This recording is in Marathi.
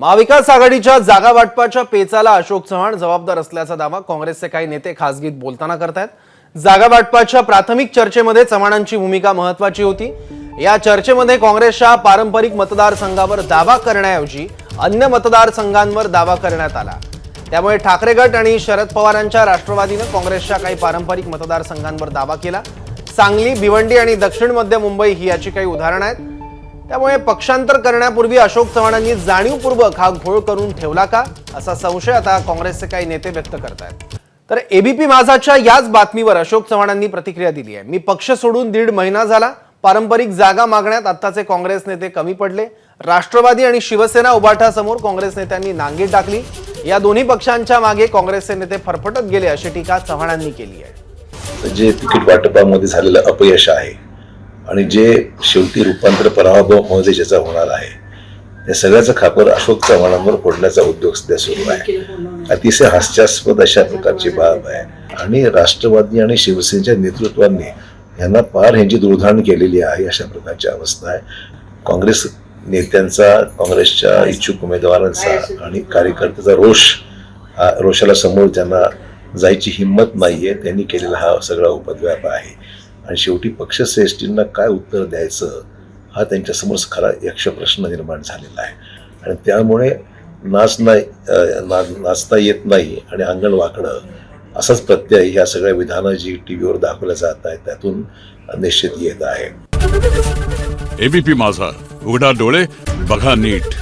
महाविकास आघाडीच्या जागा वाटपाच्या पेचाला अशोक चव्हाण जबाबदार असल्याचा दावा काँग्रेसचे काही नेते खासगीत बोलताना करतायत. जागा वाटपाच्या प्राथमिक चर्चेमध्ये चव्हाणांची भूमिका महत्वाची होती. या चर्चेमध्ये काँग्रेसच्या पारंपरिक मतदारसंघावर दावा करण्याऐवजी अन्य मतदारसंघांवर दावा करण्यात आला. त्यामुळे ठाकरे गट आणि शरद पवारांच्या राष्ट्रवादीनं काँग्रेसच्या काही पारंपरिक मतदारसंघांवर दावा केला. सांगली भिवंडी आणि दक्षिण मध्य मुंबई ही याची काही उदाहरणं आहेत. त्यामुळे पक्षांतर करण्यापूर्वी अशोक चव्हाणांनी जाणीवपूर्वक हा घोळ करून ठेवला का असा संशय आता काँग्रेसचे काही नेते व्यक्त करत आहेत तर एबीपी माझाच्या याच बातमीवर अशोक चव्हाणांनी प्रतिक्रिया दिली आहे. मी पक्ष सोडून दीड महिना झाला. पारंपरिक जागा मागण्यात आत्ताचे काँग्रेस नेते कमी पडले. राष्ट्रवादी आणि शिवसेना उभाठासमोर काँग्रेस नेत्यांनी नांगी टाकली. या दोन्ही पक्षांच्या मागे काँग्रेसचे नेते फरफटत गेले अशी टीका चव्हाणांनी केली आहे. जे तिकीट वाटपामध्ये झालेलं अपयश आहे आणि जे शेवटी रूपांतर पराभवामध्ये ज्याचा होणार आहे त्या सगळ्याचं खापर अशोक चव्हाणांवर फोडण्याचा उद्योग सध्या सुरू आहे. अतिशय हास्यास्पद अशा प्रकारची बाब आहे. आणि राष्ट्रवादी आणि शिवसेनेच्या नेतृत्वाने यांना पार ह्यांची दुर्धाण केलेली आहे अशा प्रकारची अवस्था आहे. काँग्रेस नेत्यांचा काँग्रेसच्या इच्छुक उमेदवारांचा आणि कार्यकर्त्याचा रोष हा रोषाला समोर ज्यांना जायची हिंमत नाहीये त्यांनी केलेला हा सगळा उपद्व्याप आहे. आणि शेवटी पक्षश्रेष्ठींना काय उत्तर द्यायचं हा त्यांच्यासमोर खरा यक्ष प्रश्न निर्माण झालेला आहे. आणि त्यामुळे नाच नाही ना नाचता येत नाही आणि अंगण वाकडं असाच प्रत्यय ह्या सगळ्या विधानं जी टी व्हीवर दाखवल्या जात आहेत त्यातून निश्चित येत आहे. एबीपी माझा. उघडा डोळे बघा नीट.